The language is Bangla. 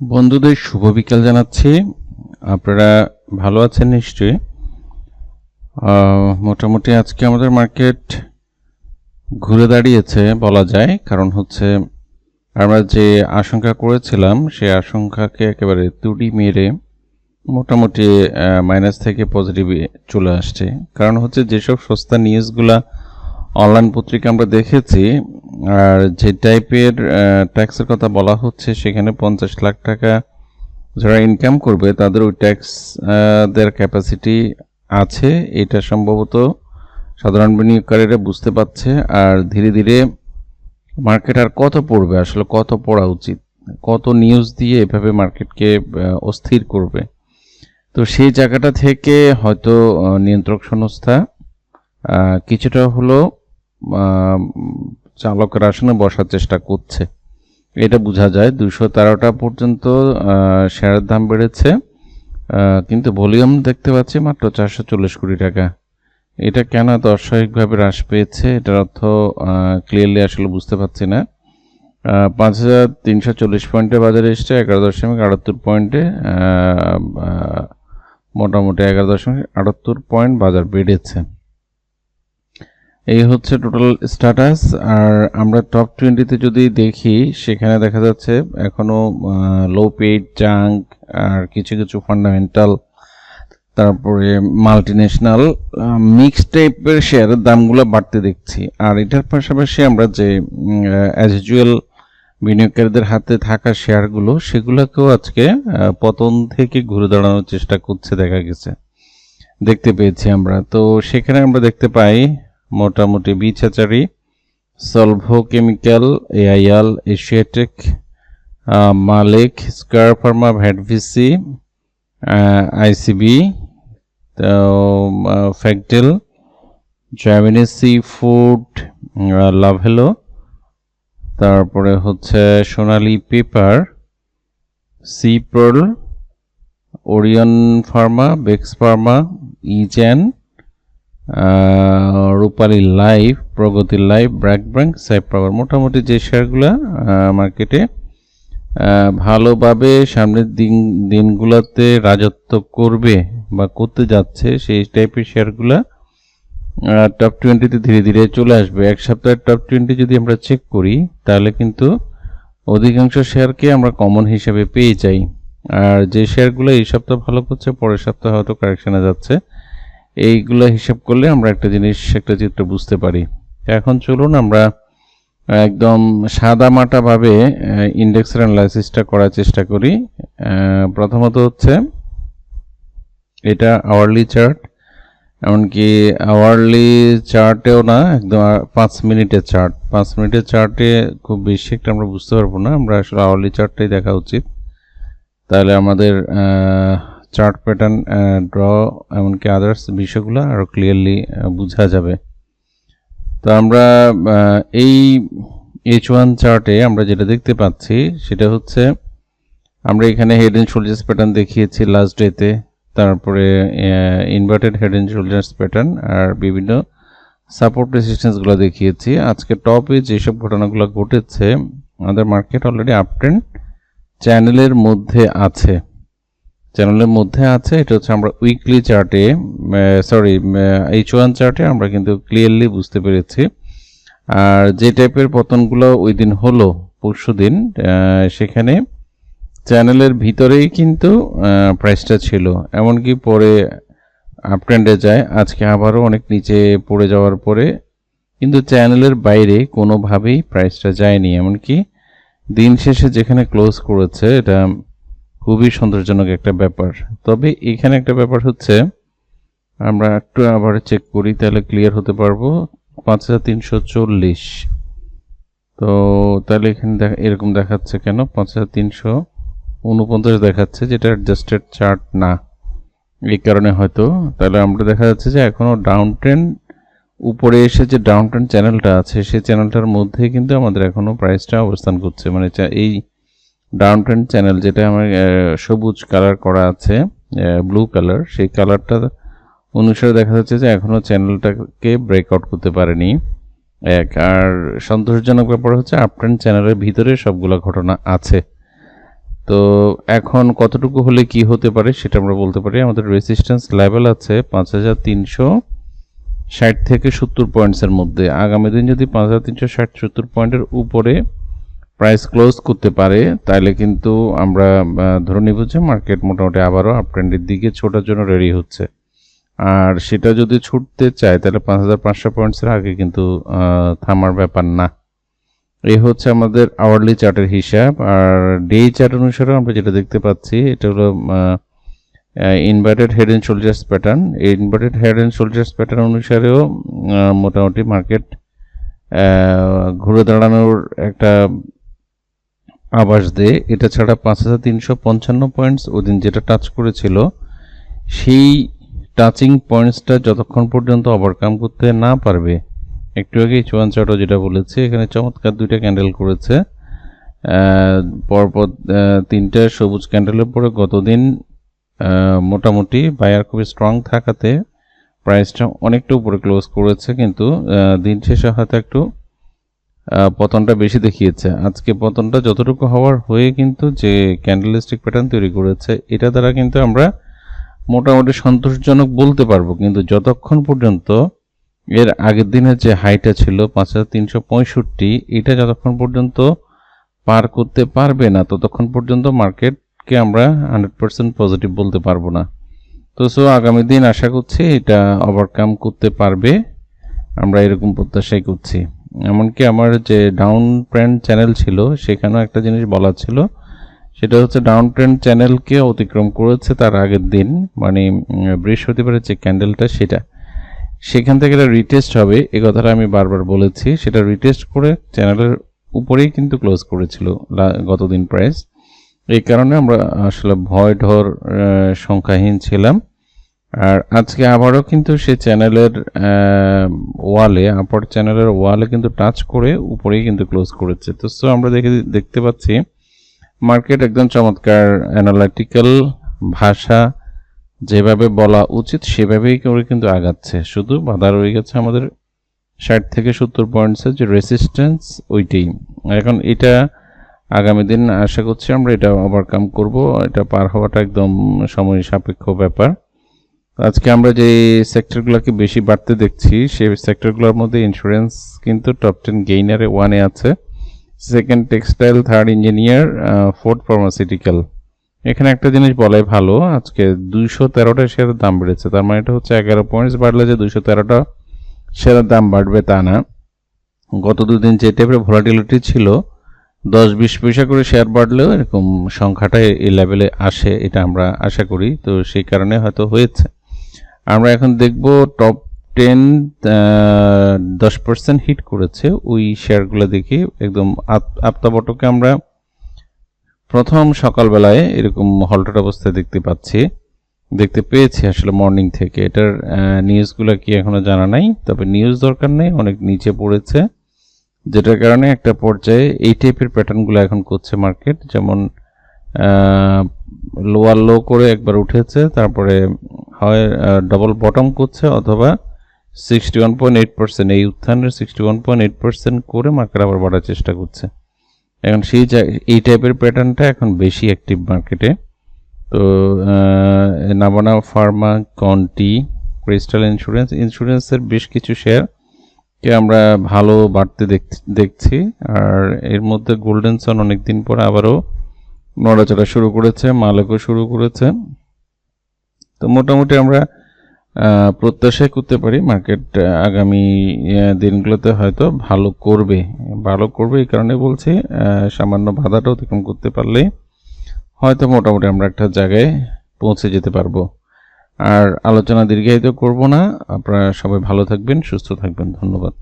বন্ধুদের শুভ বিকাল জানাচ্ছি। আপনারা ভালো আছেন নিশ্চয়ই। মোটামুটি আজকে আমাদের মার্কেট ঘুরে দাঁড়িয়েছে বলা যায়, কারণ হচ্ছে আমরা যে আশঙ্কা করেছিলাম, সেই আশঙ্কাকে একেবারে তুড়ি মেরে মোটামুটি মাইনাস থেকে পজিটিভে চলে আসছে। কারণ হচ্ছে যেসব সস্তা নিউজগুলা অনলাইন পত্রিকা আমরা দেখেছি, আর যে টাইপের ট্যাক্সের কথা বলা হচ্ছে, সেখানে পঞ্চাশ লাখ টাকা যারা ইনকাম করবে, তাদের ওই ট্যাক্স দেওয়ার ক্যাপাসিটি আছে। এটা সম্ভবত সাধারণ বিনিয়োগকারীরা বুঝতে পারছে, আর ধীরে ধীরে মার্কেট আর কত পড়বে, আসলে কত পড়া উচিত, কত নিউজ দিয়ে এভাবে মার্কেটকে অস্থির করবে। তো সেই জায়গাটা থেকে হয়তো নিয়ন্ত্রক সংস্থা কিছুটা হলো চালকের আসনে বসার চেষ্টা করছে। এটা বোঝা যায় দুশো তেরোটা পর্যন্ত শেয়ারের দাম বেড়েছে কিন্তু ভলিউম দেখতে পাচ্ছি মাত্র চারশো চল্লিশ কোটি টাকা। এটা কেন এত হ্রাস পেয়েছে? এটার অর্থ ক্লিয়ারলি আসলে বুঝতে পারছি না। পাঁচ হাজার তিনশো চল্লিশ পয়েন্টে বাজারে এসছে, এগারো দশমিক আটাত্তর পয়েন্টে মোটামুটি এগারো দশমিক আটাত্তর পয়েন্ট বাজার বেড়েছে। এই হচ্ছে টোটাল স্ট্যাটাস আর আমরা টপ টোয়েন্টিতে যদি দেখি, সেখানে দেখা যাচ্ছে এখনও লো পেইড জাঙ্ক আর কিছু কিছু ফান্ডামেন্টাল তারপরে মাল্টিন্যাশনাল মিক্স টাইপের শেয়ারের দামগুলো বাড়তে দেখছি। আর এটার পাশাপাশি আমরা যে অ্যাজ ইউজুয়াল বিনিয়োগকারীদের হাতে থাকা শেয়ারগুলো সেগুলোকেও আজকে পতন থেকে ঘুরে দাঁড়ানোর চেষ্টা করছে, দেখা গেছে। দেখতে পেয়েছি আমরা। তো সেখানে আমরা দেখতে পাই মোটামুটি বিছাচারি সলভো কেমিক্যাল এআইএল এশিয়াটেক মালিক স্কয়ার ফার্মা ভ্যাটভিসি আইসিবি তো ফ্যাকটেল জামিনি সি ফুড লাভেলো তারপরে হচ্ছে সোনালি পেপার সি প্রল ওরিয়ন ফার্মা বেক্স pharma isn't Rupali life, Pragati life, BRAC bank সাইপ power. মোটামুটি যে শেয়ারগুলো মার্কেটে ভালোভাবে সামনের দিন, দিনগুলোতে রাজত্ব করবে বা করতে যাচ্ছে, সেই টাইপের শেয়ারগুলো টপ টোয়েন্টিতে ধীরে ধীরে চলে আসবে। এক সপ্তাহের টপ টোয়েন্টি যদি আমরা চেক করি, তাহলে কিন্তু অধিকাংশ শেয়ারকে আমরা কমন হিসেবে পেয়ে যাই। আর যে শেয়ারগুলো এই সপ্তাহ ভালো করছে, পরের সপ্তাহে হয়তো কারেকশনে যাচ্ছে। এইগুলো হিসাব করলে আমরা একটা জিনিস, একটা চিত্র বুঝতে পারি। এখন চলুন আমরা একদম সাদা মাটাভাবে ইন্ডেক্সের অ্যানালাইসিসটা করার চেষ্টা করি। প্রথমত হচ্ছে, এটা আওয়ারলি চার্ট এমনকি আওয়ারলি চার্টেও না, একদম পাঁচ মিনিটের চার্ট পাঁচ মিনিটের চার্টে খুব বেশি একটা আমরা বুঝতে পারব না, আমরা আসলে আওয়ারলি চার্টটাই দেখা উচিত। তাহলে আমাদের চার্ট প্যাটার্ন ড্র এমনকি আদার্স বিষয়গুলো আরও ক্লিয়ারলি বোঝা যাবে। তো আমরা আহ, এই এইচ ওয়ান চার্টে আমরা যেটা দেখতে পাচ্ছি সেটা হচ্ছে আমরা এখানে হেড অ্যান্ড শোল্ডার্স প্যাটার্ন দেখিয়েছি লাস্ট ডেতে তারপরে inverted head and shoulders pattern আর বিভিন্ন সাপোর্ট রেসিস্ট্যান্সগুলো দেখিয়েছি। আজকে টপে যেসব ঘটনাগুলো ঘটেছে আমাদের মার্কেট অলরেডি আপ ট্রেন্ড চ্যানেলের মধ্যে আছে। চ্যানেলের মধ্যে আছে, এটা হচ্ছে আমরা উইকলি চার্টে সরি এইচ ওয়ান চার্টে আমরা কিন্তু ক্লিয়ারলি বুঝতে পেরেছি। আর যে টাইপের পতনগুলো ওই দিন হলো, পরশু দিন সেখানে চ্যানেলের ভিতরেই কিন্তু প্রাইসটা ছিল। এমনকি পরে আপট্রেন্ডে যায়, আজকে আবারও অনেক নিচে পড়ে যাওয়ার পরে কিন্তু চ্যানেলের বাইরে কোনোভাবেই প্রাইসটা যায়নি। এমনকি দিন শেষে যেখানে ক্লোজ করেছে, এটা খুবই সন্তোষজনক একটা ব্যাপার। তবে এখানে একটা ব্যাপার হচ্ছে, আমরা একটু আবার চেক করি, তাহলে ক্লিয়ার হতে পারব। পাঁচ হাজার তিনশো চল্লিশ। তো তাহলে এখানে এরকম দেখাচ্ছে কেন? পাঁচ হাজার তিনশো উনপঞ্চাশ দেখাচ্ছে, যেটা অ্যাডজাস্টেড চার্ট না। এই কারণে হয়তো। তাহলে আমরা দেখা যাচ্ছে যে এখনও ডাউন ট্রেন্ড উপরে এসে যে ডাউন ট্রেন্ড চ্যানেলটা আছে সেই চ্যানেলটার মধ্যে কিন্তু আমাদের এখনও প্রাইসটা অবস্থান করছে। মানে এই ডাউন ট্রেন্ড চ্যানেল যেটা আমার সবুজ কালার করা আছে ব্লু কালার সেই কালারটা অনুসারে দেখা যাচ্ছে যে এখনও চ্যানেলটাকে ব্রেকআউট করতে পারেনি। এক, আর সন্তোষজনক ব্যাপার হচ্ছে আপট্রেন্ড চ্যানেলের ভিতরে সবগুলো ঘটনা আছে। তো এখন কতটুকু হলে কি হতে পারে সেটা আমরা বলতে পারি। আমাদের রেসিস্ট্যান্স লেভেল আছে পাঁচ হাজার তিনশো ষাট থেকে সত্তর পয়েন্টসের মধ্যে। আগামী দিন যদি পাঁচ হাজার তিনশো ষাট সত্তর পয়েন্টের উপরে প্রাইস ক্লোজ করতে পারে তাহলে কিন্তু আমরা ধরে নিব যে মার্কেট মোটামুটি আবারও আপ ট্রেন্ডের দিকে ছোটার জন্য রেডি হচ্ছে। আর সেটা যদি ছুটতে চায়, তাহলে পাঁচ হাজার পাঁচশো পয়েন্টসের আগে কিন্তু থামার ব্যাপার না। এই হচ্ছে আমাদের আওয়ারলি চার্টের হিসাব। আর ডে চার্ট অনুসারে আমরা যেটা দেখতে পাচ্ছি, এটা হলো inverted head and shoulders pattern এই inverted head and shoulders pattern অনুসারেও মোটামুটি মার্কেট ঘুরে দাঁড়ানোর একটা আভাস দেয় এটা ছাড়া পাঁচ হাজার তিনশো পঞ্চান্ন পয়েন্টস ওদিন যেটা টাচ করেছিল, সেই টাচিং পয়েন্টসটা যতক্ষণ পর্যন্ত ওভারকাম করতে না পারবে, একটু আগেই চুয়ান চাটো যেটা বলেছে, এখানে চমৎকার দুইটা ক্যান্ডেল করেছে। পরপর তিনটা সবুজ ক্যান্ডেলের পরে গতদিন মোটামুটি বায়ার খুবই স্ট্রং থাকাতে প্রাইসটা অনেকটা উপরে ক্লোজ করেছে, কিন্তু দিন শেষে হয়তো একটু পতনটা বেশি দেখিয়েছে। আজকে পতনটা যতটুকু হওয়ার হয়ে কিন্তু যে ক্যান্ডেলিস্টিক প্যাটার্ন তৈরি করেছে, এটা দ্বারা কিন্তু আমরা মোটামুটি সন্তোষজনক বলতে পারব। কিন্তু যতক্ষণ পর্যন্ত এর আগের দিনের যে হাইটা ছিল পাঁচ হাজার তিনশো পঁয়ষট্টি, এটা যতক্ষণ পর্যন্ত পার করতে পারবে না, ততক্ষণ পর্যন্ত মার্কেটকে আমরা হান্ড্রেড পার্সেন্ট পজিটিভ বলতে পারব না। তো সো আগামী দিন আশা করছি এটা ওভারকাম করতে পারবে। আমরা এরকম প্রত্যাশাই করছি। এমনকি আমার যে ডাউন ট্রেন্ড চ্যানেল ছিল, সেখানেও একটা জিনিস বলা ছিল। সেটা হচ্ছে ডাউন ট্রেন্ড চ্যানেলকে অতিক্রম করেছে তার আগের দিন মানে বৃহস্পতিবারের যে ক্যান্ডেলটা সেটা। সেখান থেকে এটা রিটেস্ট হবে, এ কথাটা আমি বারবার বলেছি। সেটা রিটেস্ট করে চ্যানেলের উপরেই কিন্তু ক্লোজ করেছিল গতদিন প্রাইস এই কারণে আমরা আসলে ভয় ঢর সংখ্যাহীন ছিলাম। আর আজকে আবারও কিন্তু সে চ্যানেলের ওয়ালে আপার চ্যানেলের ওয়ালে কিন্তু টাচ করে উপরেই কিন্তু ক্লোজ করেছে। তো সো আমরা দেখে, দেখতে পাচ্ছি মার্কেট একদম চমৎকার অ্যানালাইটিক্যাল ভাষা, যেভাবে বলা উচিত সেভাবেই করে কিন্তু আগাচ্ছে। শুধু বাধা রয়ে গেছে আমাদের ষাট থেকে সত্তর পয়েন্টসের যে রেসিস্ট্যান্স ওইটাই। এখন এটা আগামী দিন আশা করছি আমরা এটা ওভারকাম করব। এটা পার হওয়াটা একদম সময় সাপেক্ষ ব্যাপার। আজকে আমরা যে সেক্টরগুলোকে বেশি বাড়তে দেখছি, সেই সেক্টরগুলোর মধ্যে ইন্স্যুরেন্স কিন্তু টপ টেন গেইনারে ওয়ানে আছে। Second textile third engineer fourth pharmaceutical এখানে একটা জিনিস বলাই ভালো, আজকে দুইশো তেরোটা শেয়ারের দাম বেড়েছে। তার মানে এটা হচ্ছে এগারো পয়েন্টস বাড়লে যে দুইশো তেরোটা শেয়ারের দাম বাড়বে তা না। গত দুদিন যে টাইপের ভলাটিলিটি ছিল দশ বিশ পয়সা করে শেয়ার বাড়লেও এরকম সংখ্যাটা এই লেভেলে আসে, এটা আমরা আশা করি। তো সেই কারণে হয়তো হয়েছে। আমরা এখন দেখব টপ টেন দশ পার্সেন্ট হিট করেছে ওই শেয়ারগুলো দেখি। একদম আপ- আপ্তাবটকে আমরা প্রথম সকালবেলায় এরকম হল্টের অবস্থায় দেখতে পাচ্ছি। দেখতে পেয়েছি আসলে মর্নিং থেকে। এটার নিউজগুলো কি এখনও জানা নাই, তবে নিউজ দরকার নেই, অনেক নিচে পড়েছে। যেটার কারণে একটা পর্যায়ে এই টাইপের প্যাটার্নগুলো এখন করছে মার্কেট যেমন লোয়ার লো করে একবার উঠেছে, তারপরে হয় ডবল বটম করছে অথবা sixty one point eight percent এই উত্থানের sixty one point eight percent করে মার্কেট আবার বাড়ার চেষ্টা করছে। এখন সেই এই টাইপের প্যাটার্নটা এখন বেশি অ্যাক্টিভ মার্কেটে তো নাবানা ফার্মা কন্টি ক্রিস্টাল ইন্স্যুরেন্স ইন্স্যুরেন্সের বেশ কিছু শেয়ার কে আমরা ভালো বাড়তে দেখ- দেখছি। আর এর মধ্যে গোল্ডেন সন অনেকদিন পর আবারও নড়াচড়া শুরু করেছে, মালকও শুরু করেছে। তো মোটামুটি আমরা আহ, প্রত্যাশাই করতে পারি মার্কেট আগামী দিনগুলোতে হয়তো ভালো করবে। ভালো করবে এই কারণে বলছি সামান্য বাধাটা অতিক্রম করতে পারলেই হয়তো মোটামুটি আমরা একটা জায়গায় পৌঁছে যেতে পারব। আর আলোচনা দীর্ঘায়িত করব না। আপনারা সবাই ভালো থাকবেন সুস্থ থাকবেন। ধন্যবাদ।